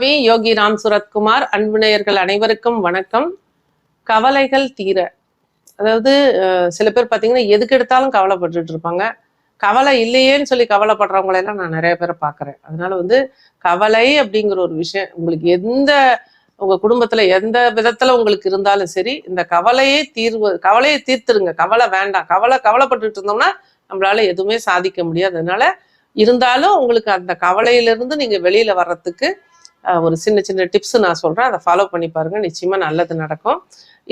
We Yogi Ram Suratkumar அன்புநேயர்கள் அனைவருக்கும் வணக்கம். கவலைகள் தீர. அதாவது சில பேர் பார்த்தீங்கன்னா எதுக்கு எடுத்தாலும் கவலைப்பட்டுட்டு இருப்பாங்க. கவலை இல்லையேன்னு சொல்லி கவலைப்படுறவங்களை எல்லாம் நான் நிறைய பேரை பார்க்குறேன் அதனால வந்து கவலை அப்படிங்கிற ஒரு விஷயம் உங்களுக்கு எந்த உங்க குடும்பத்துல எந்த விதத்துல உங்களுக்கு இருந்தாலும் சரி இந்த கவலையே தீர்வு கவலையை தீர்த்துருங்க. கவலை வேண்டாம். கவலை கவலைப்பட்டுட்டு இருந்தோம்னா நம்மளால எதுவுமே சாதிக்க முடியாது. அதனால இருந்தாலும் உங்களுக்கு அந்த கவலையிலிருந்து நீங்க வெளியில வர்றதுக்கு ஒரு சின்ன சின்ன டிப்ஸ் நான் சொல்கிறேன் அதை ஃபாலோ பண்ணி பாருங்கள் நிச்சயமாக நல்லது நடக்கும்.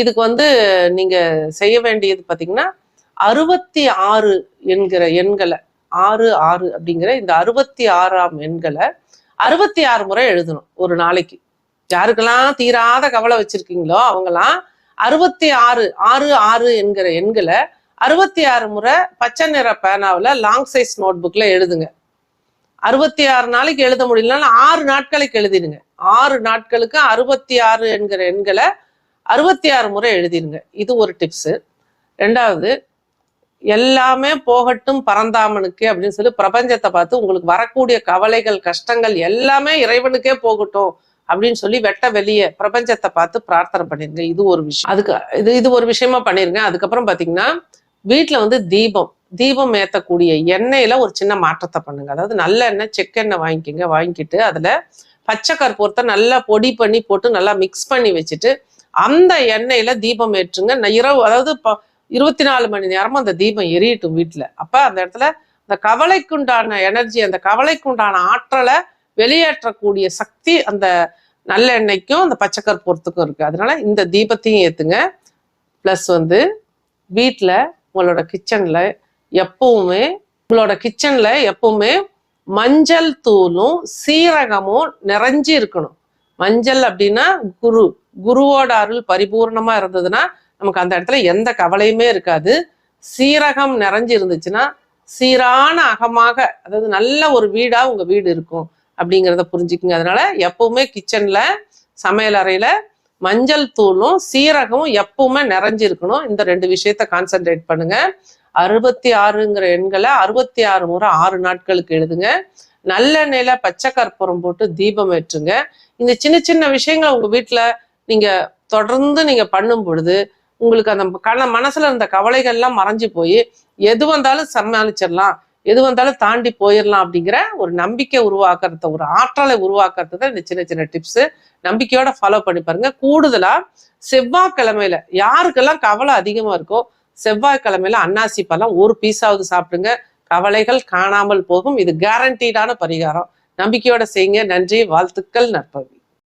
இதுக்கு வந்து நீங்கள் செய்ய வேண்டியது பார்த்தீங்கன்னா அறுபத்தி ஆறு என்கிற எண்களை ஆறு ஆறு அப்படிங்கிற இந்த அறுபத்தி ஆறாம் எண்களை அறுபத்தி ஆறு முறை எழுதணும் ஒரு நாளைக்கு. யாருக்கெல்லாம் தீராத கவலை வச்சிருக்கீங்களோ அவங்கெல்லாம் அறுபத்தி ஆறு ஆறு ஆறு என்கிற எண்களை அறுபத்தி ஆறு முறை பச்சை நிற பேனாவில் லாங் சைஸ் நோட் புக்கில் எழுதுங்க. அறுபத்தி ஆறு நாளைக்கு எழுத முடியலனாலும் ஆறு நாட்களுக்கு எழுதிடுங்க. ஆறு நாட்களுக்கு அறுபத்தி ஆறு என்கிற எண்களை அறுபத்தி ஆறு முறை எழுதிடுங்க. இது ஒரு டிப்ஸு ரெண்டாவது எல்லாமே போகட்டும் பரந்தாமனுக்கு அப்படின்னு சொல்லி பிரபஞ்சத்தை பார்த்து உங்களுக்கு வரக்கூடிய கவலைகள் கஷ்டங்கள் எல்லாமே இறைவனுக்கே போகட்டும் அப்படின்னு சொல்லி வெட்ட வெளியே பிரபஞ்சத்தை பார்த்து பிரார்த்தனை பண்ணிருங்க இது ஒரு விஷயம். அதுக்கு இது இது ஒரு விஷயமா பண்ணிருங்க அதுக்கப்புறம் பாத்தீங்கன்னா வீட்டில் வந்து தீபம் தீபம் ஏற்றக்கூடிய எண்ணெயில் ஒரு சின்ன மாற்றத்தை பண்ணுங்க. அதாவது நல்ல எண்ணெய் செக்கெண்ணெய் வாங்கிக்கோங்க வாங்கிக்கிட்டு அதில் பச்சை கற்பூரத்தை நல்லா பொடி பண்ணி போட்டு நல்லா மிக்ஸ் பண்ணி வச்சுட்டு அந்த எண்ணெயில் தீபம் ஏற்றுங்க. இரவு அதாவது ப- இருபத்தி நாலு மணி நேரமும் அந்த தீபம் எரியட்டும் வீட்டில் அப்போ அந்த இடத்துல அந்த கவலைக்குண்டான எனர்ஜி அந்த கவலைக்குண்டான ஆற்றலை வெளியேற்றக்கூடிய சக்தி அந்த நல்ல எண்ணெய்க்கும் அந்த பச்சை கற்பூரத்துக்கும் இருக்குது அதனால இந்த தீபத்தையும் ஏற்றுங்க ப்ளஸ் வந்து வீட்டில் உங்களோட கிச்சன்ல எப்பவுமே உங்களோட கிச்சன்ல எப்பவுமே மஞ்சள் தூளும் சீரகமும் நிறைஞ்சு இருக்கணும். மஞ்சள் அப்படின்னா குரு குருவோட அருள் பரிபூர்ணமா இருந்ததுன்னா நமக்கு அந்த இடத்துல எந்த கவலையுமே இருக்காது. சீரகம் நிறைஞ்சு இருந்துச்சுன்னா சீரான அகமாக அதாவது நல்ல ஒரு வீடா உங்க வீடு இருக்கும் அப்படிங்கிறத புரிஞ்சுக்குங்க. அதனால எப்பவுமே கிச்சன்ல சமையல் அறையில மஞ்சள் தூளும் சீரகமும் எப்பவுமே நிறைஞ்சிருக்கணும். இந்த ரெண்டு விஷயத்த கான்சென்ட்ரேட் பண்ணுங்க. அறுபத்தி ஆறுங்கிற எண்களை அறுபத்தி ஆறு முறை ஆறு நாட்களுக்கு எழுதுங்க. நல்லெண்ணெயில பச்சை கற்பூரம் போட்டு தீபம் ஏற்றுங்க. இந்த சின்ன சின்ன விஷயங்களை உங்க வீட்டுல நீங்க தொடர்ந்து நீங்க பண்ணும் பொழுது உங்களுக்கு அந்த கண மனசுல இருந்த கவலைகள்லாம் மறைஞ்சு போய் எது வந்தாலும் சமாளிச்சிடலாம். எது வந்தாலும் தாண்டி போயிடலாம் அப்படிங்கிற ஒரு நம்பிக்கை உருவாக்குறத ஒரு ஆற்றலை உருவாக்குறது தான் இந்த சின்ன சின்ன டிப்ஸ் நம்பிக்கையோட ஃபாலோ பண்ணி பாருங்க. கூடுதலா செவ்வாய்க்கிழமையில யாருக்கெல்லாம் கவலை அதிகமா இருக்கோ செவ்வாய்க்கிழமையில அன்னாசி பழம் ஒரு பீஸாவது சாப்பிடுங்க. கவலைகள் காணாமல் போகும். இது கேரண்டீடான பரிகாரம். நம்பிக்கையோட செய்யுங்க. நன்றி வாழ்த்துக்கள் நற்பவி